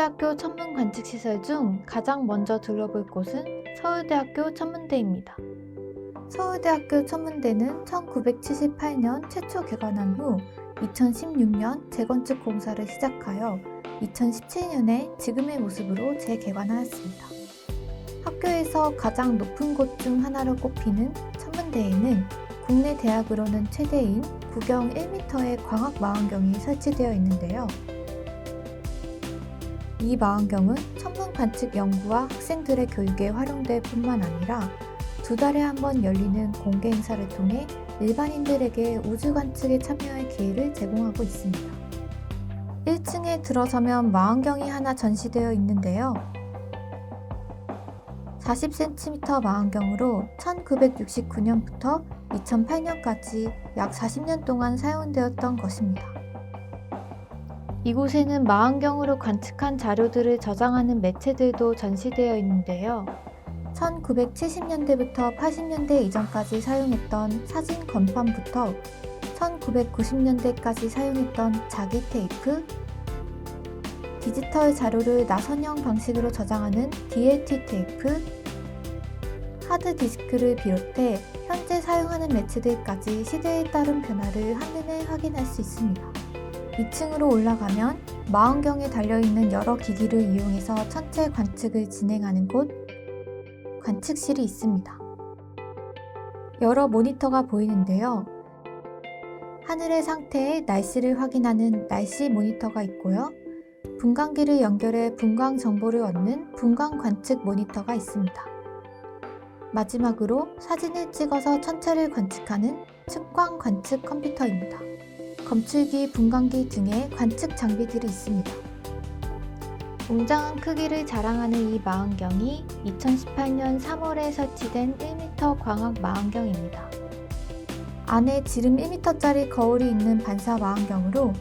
서울대학교 천문 관측 시설 중 가장 먼저 둘러볼 곳은 서울대학교 천문대입니다. 서울대학교 천문대는 1978년 최초 개관한 후 2016년 재건축 공사를 시작하여 2017년에 지금의 모습으로 재개관하였습니다. 학교에서 가장 높은 곳 중 하나로 꼽히는 천문대에는 국내 대학으로는 최대인 구경 1m의 광학 망원경이 설치되어 있는데요. 이 망원경은 천문 관측 연구와 학생들의 교육에 활용될 뿐만 아니라 두 달에 한 번 열리는 공개 행사를 통해 일반인들에게 우주 관측에 참여할 기회를 제공하고 있습니다. 1층에 들어서면 망원경이 하나 전시되어 있는데요. 40cm 망원경으로 1969년부터 2008년까지 약 40년 동안 사용되었던 것입니다. 이곳에는 망원경으로 관측한 자료들을 저장하는 매체들도 전시되어 있는데요. 1970년대부터 80년대 이전까지 사용했던 사진 건판부터 1990년대까지 사용했던 자기 테이프, 디지털 자료를 나선형 방식으로 저장하는 DLT 테이프, 하드 디스크를 비롯해 현재 사용하는 매체들까지 시대에 따른 변화를 한눈에 확인할 수 있습니다. 2층으로 올라가면 망원경에 달려있는 여러 기기를 이용해서 천체 관측을 진행하는 곳, 관측실이 있습니다. 여러 모니터가 보이는데요. 하늘의 상태의 날씨를 확인하는 날씨 모니터가 있고요. 분광기를 연결해 분광 정보를 얻는 분광 관측 모니터가 있습니다. 마지막으로 사진을 찍어서 천체를 관측하는 측광 관측 컴퓨터입니다. 검출기, 분광기 등의 관측 장비들이 있습니다. 웅장한 크기를 자랑하는 이 망원경이 2018년 3월에 설치된 1m 광학 망원경입니다. 안에 지름 1m짜리 거울이 있는 반사 망원경으로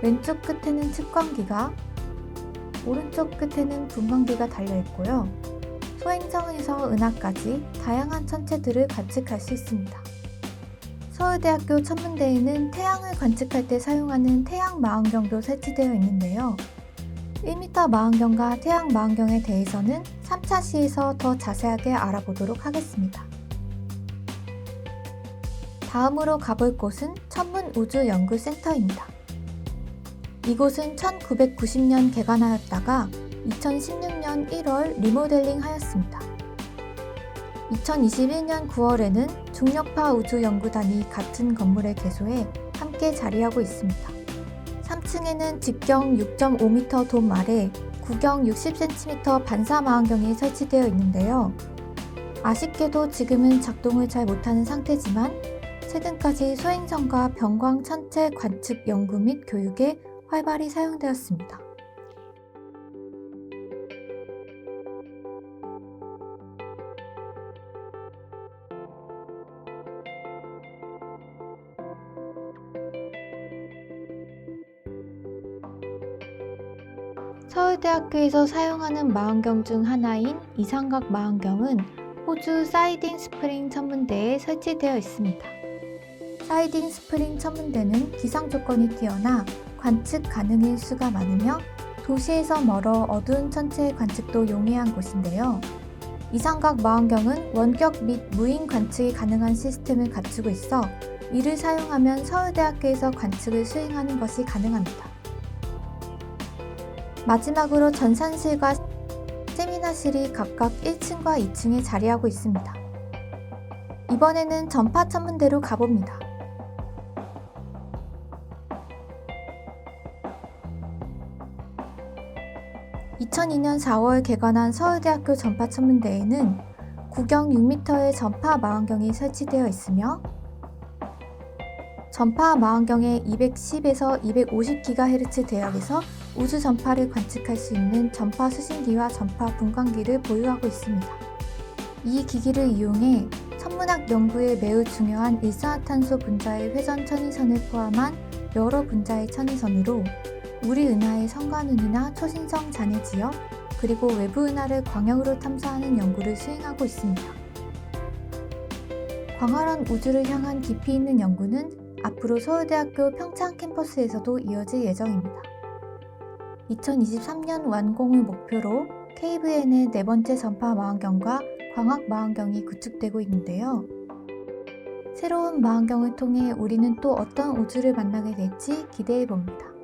왼쪽 끝에는 측광기가, 오른쪽 끝에는 분광기가 달려 있고요. 소행성에서 은하까지 다양한 천체들을 관측할 수 있습니다. 서울대학교 천문대에는 태양을 관측할 때 사용하는 태양 망원경도 설치되어 있는데요. 1m 망원경과 태양 망원경에 대해서는 3차 시에서 더 자세하게 알아보도록 하겠습니다. 다음으로 가볼 곳은 천문우주연구센터입니다. 이곳은 1990년 개관하였다가 2016년 1월 리모델링 하였습니다. 2021년 9월에는 중력파 우주연구단이 같은 건물에 개소해 함께 자리하고 있습니다. 3층에는 직경 6.5m 돔 아래 구경 60cm 반사 망원경이 설치되어 있는데요. 아쉽게도 지금은 작동을 잘 못하는 상태지만 최근까지 소행성과 병광 천체 관측 연구 및 교육에 활발히 사용되었습니다. 서울대학교에서 사용하는 망원경 중 하나인 이상각 망원경은 호주 사이딩 스프링 천문대에 설치되어 있습니다. 사이딩 스프링 천문대는 기상 조건이 뛰어나 관측 가능일 수가 많으며 도시에서 멀어 어두운 천체 관측도 용이한 곳인데요. 이상각 망원경은 원격 및 무인 관측이 가능한 시스템을 갖추고 있어 이를 사용하면 서울대학교에서 관측을 수행하는 것이 가능합니다. 마지막으로 전산실과 세미나실이 각각 1층과 2층에 자리하고 있습니다. 이번에는 전파 천문대로 가봅니다. 2002년 4월 개관한 서울대학교 전파천문대에는 구경 6m의 전파 망원경이 설치되어 있으며 전파 망원경의 210에서 250GHz 대역에서 우주 전파를 관측할 수 있는 전파 수신기와 전파 분광기를 보유하고 있습니다. 이 기기를 이용해 천문학 연구에 매우 중요한 일산화탄소 분자의 회전 천위선을 포함한 여러 분자의 천위선으로 우리 은하의 성간운이나 초신성 잔해 지역, 그리고 외부 은하를 광역으로 탐사하는 연구를 수행하고 있습니다. 광활한 우주를 향한 깊이 있는 연구는 앞으로 서울대학교 평창 캠퍼스에서도 이어질 예정입니다. 2023년 완공을 목표로 KVN의 네 번째 전파 망원경과 광학 망원경이 구축되고 있는데요. 새로운 망원경을 통해 우리는 또 어떤 우주를 만나게 될지 기대해 봅니다.